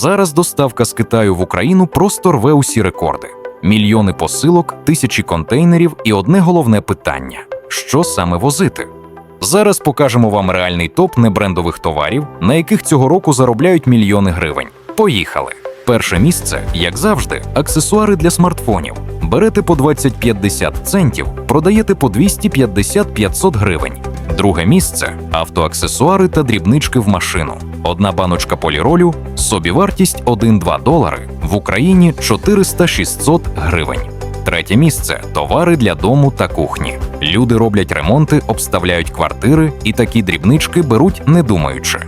Зараз доставка з Китаю в Україну просто рве усі рекорди: мільйони посилок, тисячі контейнерів і одне головне питання: що саме возити? Зараз покажемо вам реальний топ небрендових товарів, на яких цього року заробляють мільйони гривень. Поїхали! Перше місце, як завжди, аксесуари для смартфонів. Берете по 20-50 центів, продаєте по 250-500 гривень. Друге місце автоаксесуари та дрібнички в машину. Одна баночка поліролю, собівартість 1-2 долари, в Україні 400-600 гривень. Третє місце товари для дому та кухні. Люди роблять ремонти, обставляють квартири і такі дрібнички беруть не думаючи.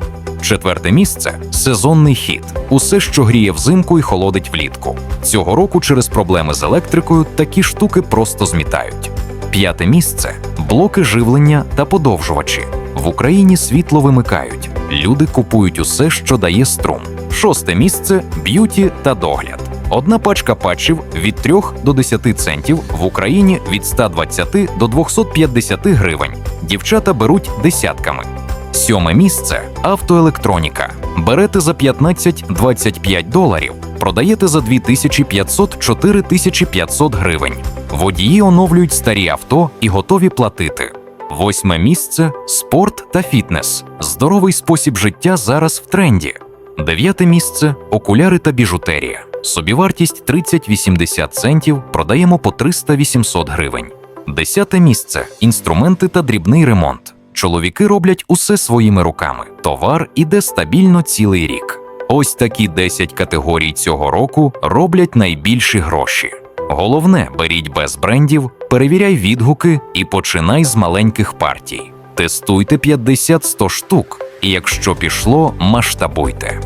Четверте місце сезонний хід. Усе, що гріє взимку і холодить влітку. Цього року через проблеми з електрикою такі штуки просто змітають. П'яте місце блоки живлення та подовжувачі. В Україні світло вимикають. Люди купують усе, що дає струм. Шосте місце б'юті та догляд. Одна пачка патчів від 3 до 10 центів в Україні від 120 до 250 гривень. Дівчата беруть десятками. Сьоме місце автоелектроніка. Берете за 15-25 доларів, продаєте за 2500-4500 гривень. Водії оновлюють старі авто і готові платити. Восьме місце спорт та фітнес. Здоровий спосіб життя зараз в тренді. Дев'яте місце окуляри та біжутерія. Собівартість 30-80 центів, продаємо по 300-800 гривень. Десяте місце інструменти та дрібний ремонт. Чоловіки роблять усе своїми руками. Товар іде стабільно цілий рік. Ось такі 10 категорій цього року роблять найбільші гроші. Головне, беріть без брендів, перевіряй відгуки і починай з маленьких партій. Тестуйте 50-100 штук, і якщо пішло, масштабуйте.